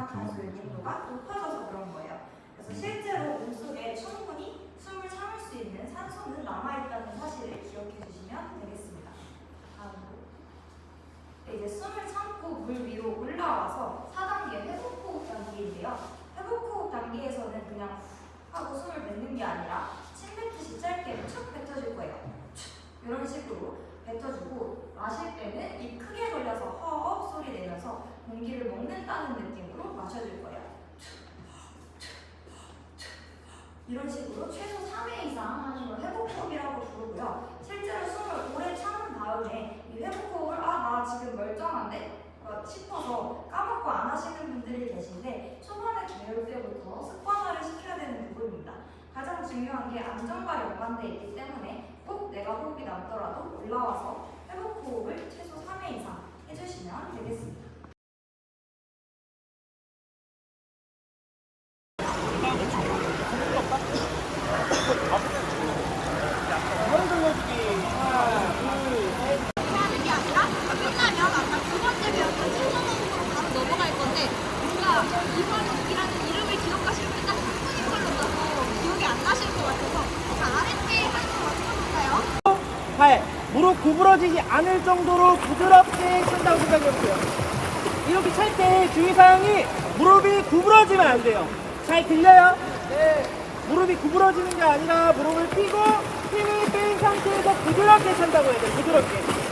이산화탄소 유濃도가 높아져서 그런 거예요. 그래서 실제로 몸속에 충분히 숨을 참을 수 있는 산소는 남아있다는 사실을 기억해 주시면 되겠습니다. 다음으로. 네, 이제 숨을 참고 물 위로 올라와서 4단계 회복 호흡 단계인데요. 회복 호흡 단계에서는 그냥 후 하고 숨을 뱉는 게 아니라 침 뱉듯이 짧게 쭉 뱉어줄 거예요. 쭉 이런 식으로 뱉어주고 마실 때는 입 크게 벌려서 허업 소리 내면서 공기를 먹는다는 느낌으로 마셔줄 거예요. 이런 식으로 최소 3회 이상 하는 걸 회복호흡이라고 부르고요. 실제로 숨을 오래 참은 다음에 이 회복호흡을 아 나 지금 멀쩡한데 어, 싶어서 까먹고 안 하시는 분들이 계신데 초반에 배울 때부터 습관화를 시켜야 되는 부분입니다. 가장 중요한 게 안전과 연관돼 있기 때문에 꼭 내가 호흡이 남더라도 올라와서 회복호흡을 최소 3회 이상 해주시면 되겠습니다. 하는 게 아니라 끝나면 아까 두 번째 배웠던 신선호흡으로 바로 넘어갈 건데 뭔가 이화호흡이라는 이름을 때딱 한분인 걸로 봐서 기억이 안 나실 것 같아서 자 아랫배 한번 맞춰볼까요? 팔 무릎 구부러지지 않을 정도로 부드럽게 찬다고 생각해보세요. 이렇게 찰 때 주의사항이 무릎이 구부러지면 안 돼요. 잘 들려요? 네. 무릎이 구부러지는 게 아니라 무릎을 펴고 힘을 뺀 상태에서 부드럽게 찬다고 해야 돼요. 부드럽게.